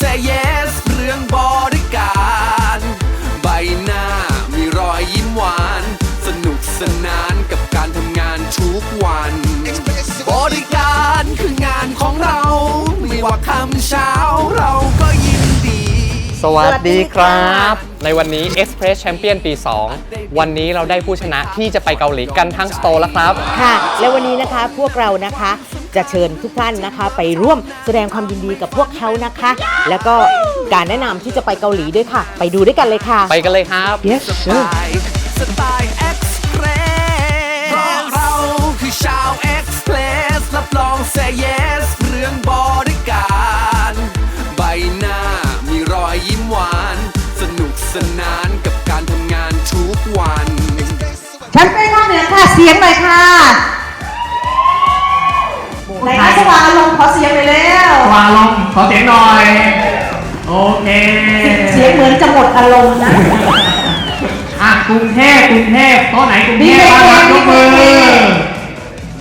say yes เรื่องบริการ ใบหน้ามีรอยยิ้มหวาน สนุกสนานกับการทำงานทุกวัน บริการคืองานของเรา ไม่ว่าคำเช้าเราก็ยินดี สวัสดีครับสวัสดีค่ะในวันนี้ Express Champion ปี 2 วันนี้เราได้ผู้ชนะที่จะไปเกาหลีกันทั้งสโตร์แล้วครับ ค่ะ และวันนี้นะคะพวกเรานะคะ จะเชิญทุกท่านนะคะ ไปร่วมแสดงความยินดีกับพวกเขานะคะ แล้วก็การแนะนำที่จะไปเกาหลีด้วยค่ะ ไปดูด้วยกันเลยค่ะ ไปกันเลยครับ yes สไตล์สไตล์เอ็กซ์เพรสเพราะเราคือชาวเอ็กซ์เพรสรับรองเซเยสเรื่องบริการใบหน้ามีรอยยิ้มหวาน สนุกสนานกับการทำงานทุกวัน ฉันเป็นข้างเหนือค่ะ เสียงหน่อยค่ะไหนคะส ว่างอารมณ์ขอเสียงหน่อยแล้ววางลงขอเสียงหน่อย โอเคเสียงเหมือนจะหมดอารมณ์นะ อะกรุงเทพกรุงเทพโต๊ะไหนกรุงเทพบ้างครับยกมือ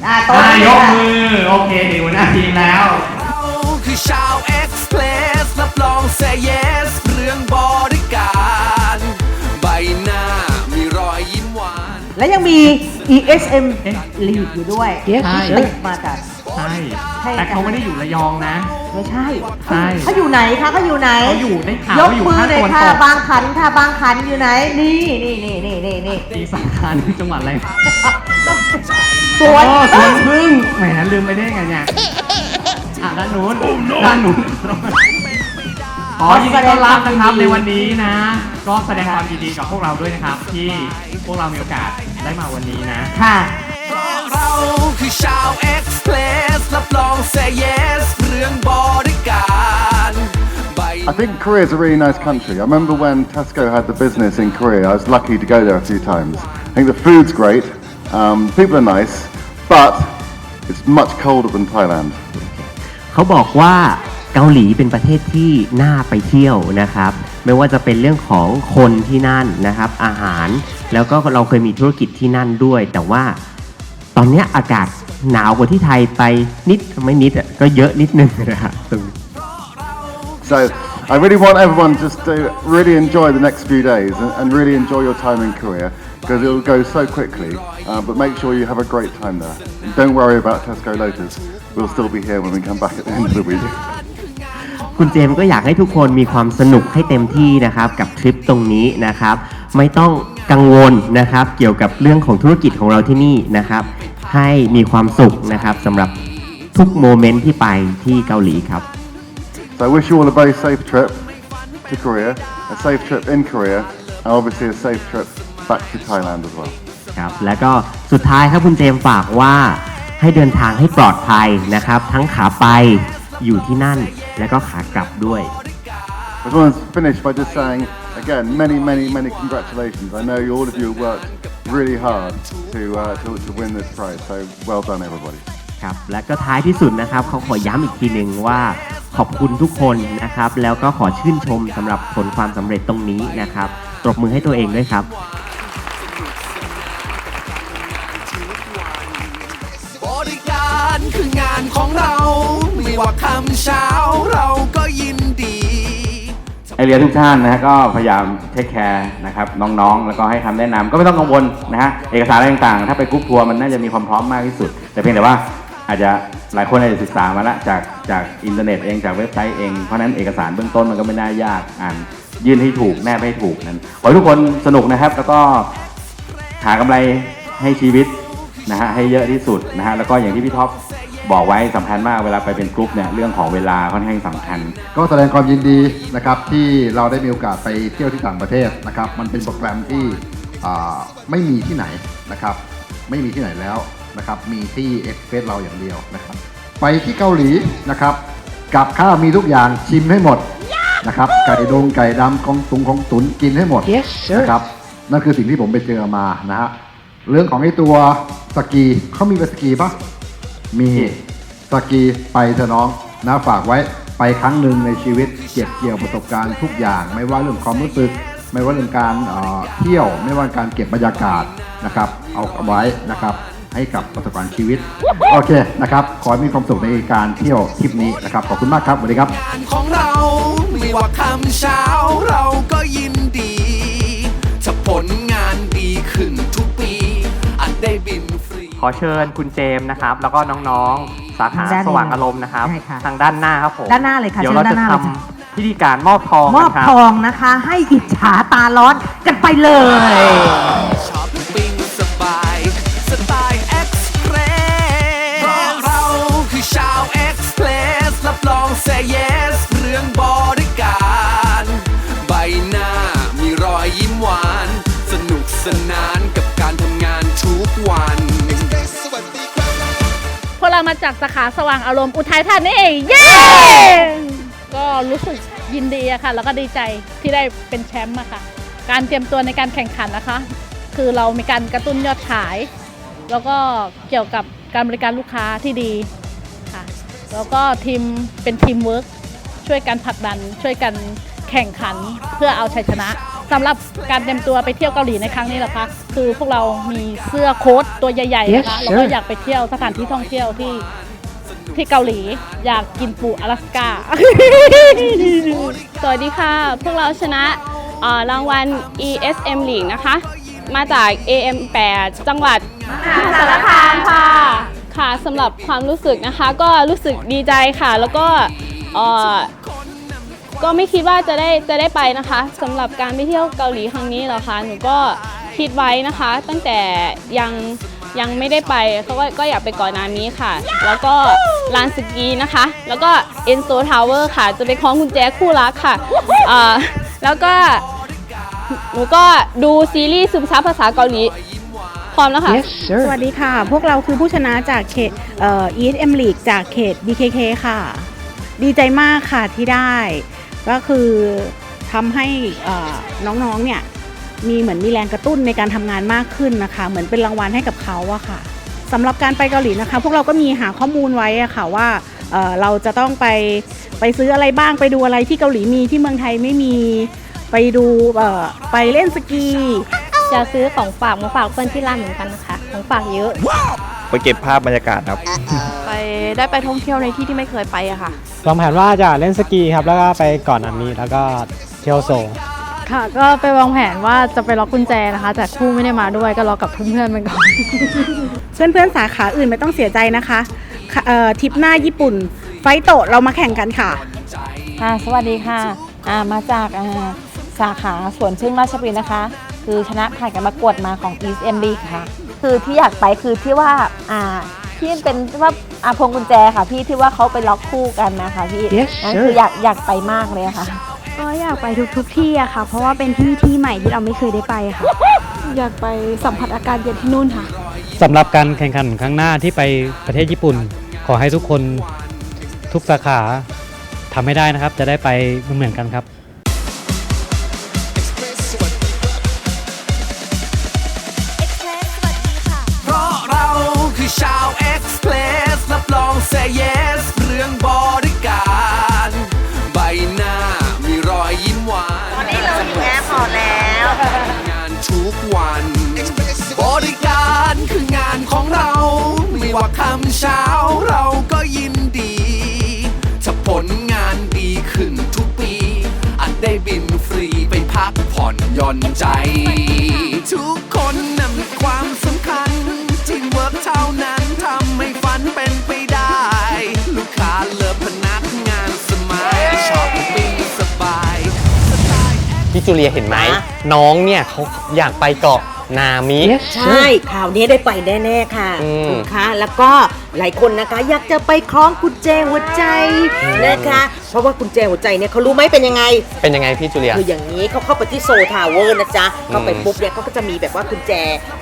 อ่าโต๊ะอะนี้ยกค่ะมือ โอเคเดี๋ยวหัวหน้าทีมแล้ว เราคือชาวเอ็กซ์เพรสรับรองเซเยสเรื่องบริการ ใบหน้ามีรอยยิ้มหวาน และยังมี ESM Lead อยู่ด้วยใช่ติดมาจาก ใช่ ให้แต่เขาไม่ได้อยู่ระยองนะ ไม่ใช่ใช่ เขาอยู่ไหนคะเขาอยู่ไหน เขาอยู่ได้ข่าวยกว่าอยู่มือภาคเลตะยวันค่ะตกบางขันค่ะบางขันอยู่ไหน นี่นี่นี่นี่นี่นี่ที่สำคัญจังหวัดอะไรสวนโอ้สวนพึ่งแหมลืมไปได้ไงเนี่ยอะด้านนู้นด้านนู้นขอยินดีต้อนรับนะครับในวันนี้นะ ก็แสดงความยินดีกับพวกเราด้วยนะครับ ที่พวกเรามีโอกาสได้มาวันนี้นะ ค่ะ เพราะเราคือชาวเอ็กซ์เพรส รับรองเซเยสเรื่องบริการใบ I think Korea is a really nice country. I remember when Tesco had the business in Korea, I was lucky to go there a few times. I think the food's great, um, people are nice, but it's much colder than Thailand. เขาบอกว่าเกาหลีเป็นประเทศที่น่าไปเที่ยวนะครับ ไม่ว่าจะเป็นเรื่องของคนที่นั่นนะครับ อาหาร แล้วก็เราเคยมีธุรกิจที่นั่นด้วย แต่ว่าตอนเนี้ยอากาศ หนาวกว่าที่ไทยไปนิดไม่นิดอะก็เยอะนิดนึงนะครับตรง So I really want everyone just to really enjoy the next few days and, and really enjoy your time in Korea because it will go so quickly. Uh, but make sure you have a great time there. And don't worry about Tesco Lotus. We'll still be here when we come back at the end of the week. คุณเจมส์ก็อยากให้ทุกคนมีความสนุกให้เต็มที่นะครับกับทริปตรงนี้นะครับ ไม่ต้องกังวลนะครับ เกี่ยวกับเรื่องของธุรกิจของเราที่นี่นะครับ ให้มีความสุขนะครับสำหรับทุกโมเมนต์ที่ไปที่เกาหลีครับ So I wish you all a very safe trip to Korea, a safe trip in Korea, and obviously a safe trip back to Thailand as well. ครับแล้วก็สุดท้ายครับคุณเจมส์ฝากว่าให้เดินทางให้ปลอดภัยนะครับ ทั้งขาไปอยู่ที่นั่น แล้วก็ขากลับด้วย I just want to finish by just saying again, many, many, many congratulations. I know you, all of you worked really hard to, uh, to to win this prize. So well done, everybody. ครับและก็ท้ายที่สุดนะครับเขาขอย้ำอีกทีหนึ่งว่าขอบคุณทุกคนนะครับ แล้วก็ขอชื่นชมสำหรับผลความสำเร็จตรงนี้นะครับตบมือให้ตัวเองด้วยครับ บริการคืองานของเรา ไม่ว่าคำเช้าเราก็ยินดี ไอเรียนทุกท่านนะฮะก็พยายามเทคแคร์นะครับน้องๆ แล้วก็ให้คำแนะนำก็ไม่ต้องกังวลนะฮะเอกสารอะไรต่างๆ ถ้าไปกรุ๊ปทัวร์มันน่าจะมีความพร้อมมากที่สุด แต่เพียงแต่ว่าอาจจะหลายคนอาจจะศึกษามาละจากจากอินเทอร์เน็ตเองจากเว็บไซต์เอง เพราะฉะนั้นเอกสารเบื้องต้นมันก็ไม่น่ายากอ่านยื่นให้ถูกแนบให้ถูกนั้นขอให้ทุกคนสนุกนะครับแล้วก็หากำไรให้ชีวิตนะฮะให้เยอะที่สุดนะฮะแล้วก็อย่างที่พี่ท็อป บอกไว้สำคัญมากเวลาไปเป็นกรุ๊ปเนี่ยเรื่องของเวลาค่อนข้างสำคัญ ก็แสดงความยินดีนะครับที่เราได้มีโอกาสไปเที่ยวที่ต่างประเทศนะครับ มันเป็นโปรแกรมที่อ่าไม่มีที่ไหนนะครับ ไม่มีที่ไหนแล้วนะครับ มีที่เอ็กเพสเราอย่างเดียวนะครับ ไปที่เกาหลีนะครับ กับข้าวมีทุกอย่างชิมให้หมดนะครับไก่ดงไก่ดำของตุงของตุนกินให้หมด Yes sir นะครับนั่นคือสิ่งที่ผมไปเจอมานะฮะเรื่องของไอ้ตัวสกีเขามีไปสกีปะ มีสกีไปเถอะน้องนะฝากไว้ไปครั้งหนึ่งในชีวิตเก็บเกี่ยวประสบการณ์ทุกอย่าง ไม่ว่าเรื่องความรู้สึก ไม่ว่าเรื่องการเที่ยว ไม่ว่าการเก็บบรรยากาศนะครับ เอาไว้นะครับ ให้กับประสบการณ์ชีวิต โอเคนะครับ ขอให้มีความสุขในการเที่ยวทริปนี้นะครับ ขอบคุณมากครับสวัสดีครับของเราไม่ไม่ว่าคำเช้าเราก็ยินดี ถ้าผลงานดีขึ้น ขอเชิญคุณเจมส์นะครับ แล้วก็น้องๆ สาขาด้านนี้สว่างอารมณ์นะครับ ได้ค่ะทางด้านหน้าครับผมด้านหน้าเลยค่ะเดี๋ยวเชิญเราจะด้านหน้าทเลยค่ะำพิธีการมอบทองมอบนะครับ ทองนะคะ ให้อิจฉาตาร้อนกันไปเลยช้อปปิ้งสบายสไตล์เอ็กซ์เพรสเพราะเราคือชาวเอ็กซ์เพรสรับรองเซเยส เรื่องบริการ ใบหน้ามีรอยยิ้มหวาน สนุกสนานกับการทำงานทุกวันพวก เรามาจากสาขาสว่างอารมณ์อุทัยธานีเย้ ก็รู้สึกยินดีอะค่ะ แล้วก็ดีใจที่ได้เป็นแชมป์อะค่ะ การเตรียมตัวในการแข่งขันนะคะ คือเรามีการกระตุ้นยอดขาย แล้วก็เกี่ยวกับการบริการลูกค้าที่ดีค่ะ แล้วก็ทีมเป็นทีมเวิร์กช่วยกันผลักดัน ช่วยกันแข่งขันเพื่อเอาชัยชนะ สำหรับการเตรียมตัวไปเที่ยวเกาหลีในครั้งนี้นะคะ คือพวกเรามีเสื้อโค้ทตัวใหญ่ๆนะคะแล้วก็อยากไปเที่ยวสถานที่ท่องเที่ยวที่ที่เกาหลี อยากกินปูอลาสก้า สวัสดีค่ะ พวกเราชนะเอ่อรางวัล ESM League นะคะ มาจาก AM8 จังหวัดมหาสารคามค่ะ ค่ะสำหรับความรู้สึกนะคะ ก็รู้สึกดีใจค่ะ แล้วก็เอ่อ ก็ไม่คิดว่าจะได้จะได้ไปนะคะสำหรับการไปเที่ยวเกาหลีครั้งนี้เหรอคะหนูก็คิดไว้นะคะ ตั้งแต่ยังยังไม่ได้ไปเขาก็ก็อยากไปก่อนหน้านี้ค่ะ แล้วก็ลานสกีนะคะ แล้วก็เอ็นโซทาวเวอร์ค่ะ จะไปคล้องกุญแจคู่รักค่ะเอ่อแล้วก็หนูก็ดูซีรีส์ซึมซับภาษาเกาหลีพร้อมแล้วค่ะสวัสดีค่ะ พวกเราคือผู้ชนะจากเขตเอ่อ ESM League จากเขต BKK ค่ะ ดีใจมากค่ะที่ได้ ก็คือทำให้เอ่อน้องๆเนี่ยมีเหมือนมีแรงกระตุ้นในการทำงานมากขึ้นนะคะ เหมือนเป็นรางวัลให้กับเขาอะค่ะสำหรับการไปเกาหลีนะคะ พวกเราก็มีหาข้อมูลไว้อะค่ะว่าเอ่อเราจะต้องไปไปซื้ออะไรบ้างไปดูอะไรที่เกาหลีมีที่เมืองไทยไม่มีไปดูเอ่อไปเล่นสกี จะซื้อของฝากมาฝากเพื่อนที่ร้านเหมือนกันนะคะของฝากเยอะ ไปเก็บภาพบรรยากาศครับ ไปได้ไปท่องเที่ยวในที่ที่ไม่เคยไปอะค่ะ วางแผนว่าจะเล่นสกีครับ แล้วก็ไปก่อนอามีแล้วก็เที่ยวโซค่ะ ก็ไปวางแผนว่าจะไปล็อกกุญแจนะคะ แต่คู่ไม่ได้มาด้วยก็รอกับเพื่อนๆมันก่อน เพื่อนๆ สาขาอื่นไม่ต้องเสียใจนะคะค่ะเอ่อทริปหน้าญี่ปุ่น ไฟโตะเรามาแข่งกันค่ะ ค่ะสวัสดีค่ะอ่ามาจากอ่าสาขาสวนพึ่งราชบุรีนะคะ คือชนะผ่านการประกวดมาของ East M League ค่ะ คือที่อยากไปคือที่ว่าอ่า ที่เป็นว่าอาพวงกุญแจค่ะพี่ที่ว่าเขาไปล็อกคู่กันนะคะพี่ Yes, นั่น sure. คืออยากอยากไปมากเลยอะค่ะ ก็อยากไปทุกๆที่อะค่ะ เพราะว่าเป็นที่ที่ใหม่ที่เราไม่เคยได้ไปค่ะ อยากไปสัมผัสอากาศเย็นที่นู่นค่ะ สำหรับการแข่งขันครั้งหน้าที่ไปประเทศญี่ปุ่น ขอให้ทุกคนทุกสาขาทำให้ได้นะครับ จะได้ไปเหมือนๆกันครับ ย่อนใจ ทุกคนนำมีความสำคัญทีมเวิร์กเท่านั้นทำให้ฝันเป็นไปได้ ลูกค้าเลิฟพนักงานสมัยช้อปปิ้งสบายพี่จูเลียเห็นไหม น้องเนี่ยเขาอยากไปเกาะนามิ ใช่ ข่าวนี้ได้ไปแน่ ๆ ค่ะอืม คุณคะแล้วก็ หลายคนนะคะ อยากจะไปคล้องกุญแจหัวใจนะคะ เพราะว่ากุญแจหัวใจเนี่ยเขารู้ไหมเป็นยังไง เป็นยังไงพี่จูเลีย คืออย่างนี้เขาเข้าไปที่โซทาวเวอร์นะจ๊ะเข้าไปอืมปุ๊บเนี่ยเขาก็จะมีแบบว่ากุญแจ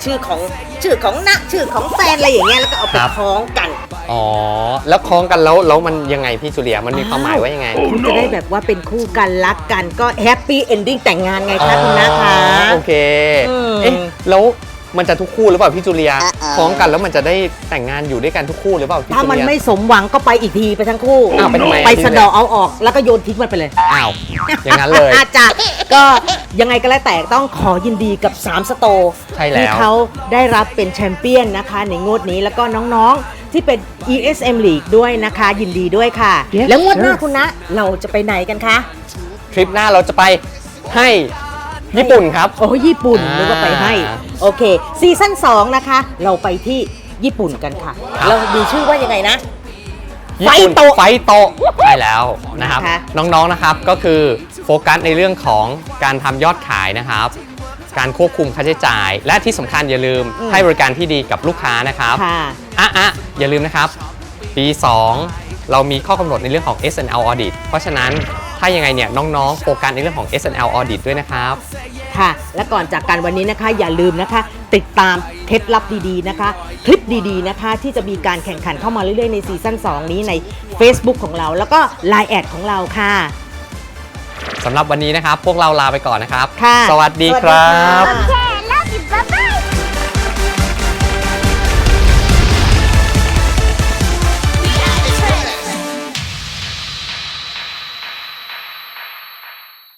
ชื่อของชื่อของนะชื่อของแฟนอะไรอย่างเงี้ยแล้วก็เอาไปครับ คล้องกัน อ๋อ แล้วคล้องกันแล้วแล้วมันยังไงพี่จูเลีย มันมีความหมายว่ายังไงคุณจะได้แบบว่าเป็นคู่กันรักกันก็แฮปปี้เอนดิ้งแต่งงานไงคะคุณนะคะอ๋อโอเค อืม เอ๊ะ แล้ว มันจะทุกคู่หรือเปล่าพี่จูเลียคล้องกันแล้วมันจะได้แต่งงานอยู่ด้วยกันทุกคู่หรือเปล่าพี่ถ้าจูมันเลียไม่สมหวังก็ไปอีกทีไปทั้งคู่อ้าวไปทำไมอะไปพี่สะเดอเอาออกแล้วก็โยนทิ้งมันไปเลย อ้าวอย่างนั้นเลย อาจจะก็ยังไงก็แล้วแต่ต้องขอยินดีกับ 3 สโตร์ใช่แล้ว ที่เขาได้รับเป็นแชมเปี้ยนนะคะ ในงวดนี้แล้วก็น้องๆที่เป็น ESM League ด้วยนะคะ ยินดีด้วยค่ะแล้วงวดหน้าคุณนะ เราจะไปไหนกันคะ ทริปหน้าเราจะไปให้ญี่ปุ่นครับ โอ้ญี่ปุ่นอ่านึกว่าไปให้ โอเคซีซั่น2นะคะ เราไปที่ญี่ปุ่นกันค่ะครับเรามีชื่อว่ายังไงนะญี่ปุ่นไฟโตะไฟโตะใช่แล้วนะครับ นะคะ น้องๆนะครับก็คือโฟกัสในเรื่องของการทำยอดขายนะครับ การควบคุมค่าใช้จ่าย และที่สำคัญอย่าลืมให้บริการที่ดีกับลูกค้านะครับ ค่ะ อะอะอย่าลืมนะครับ ปี 2 เรามีข้อกำหนดในเรื่องของ S&L audit เพราะฉะนั้น ถ้ายังไงเนี่ยน้องๆโฟกัสในเรื่องของ S&L audit ด้วยนะครับ ค่ะ และก่อนจากกันวันนี้นะคะ อย่าลืมนะคะ ติดตามเคล็ดลับดีๆนะคะ คลิปดีๆนะคะ ที่จะมีการแข่งขันเข้ามาเรื่อยๆในซีซั่น2 นี้ใน Facebook ของเรา แล้วก็ Line แอดของเราค่ะ สำหรับวันนี้นะครับ พวกเราลาไปก่อนนะครับ ค่ะ สวัสดีครับสวัสดีค่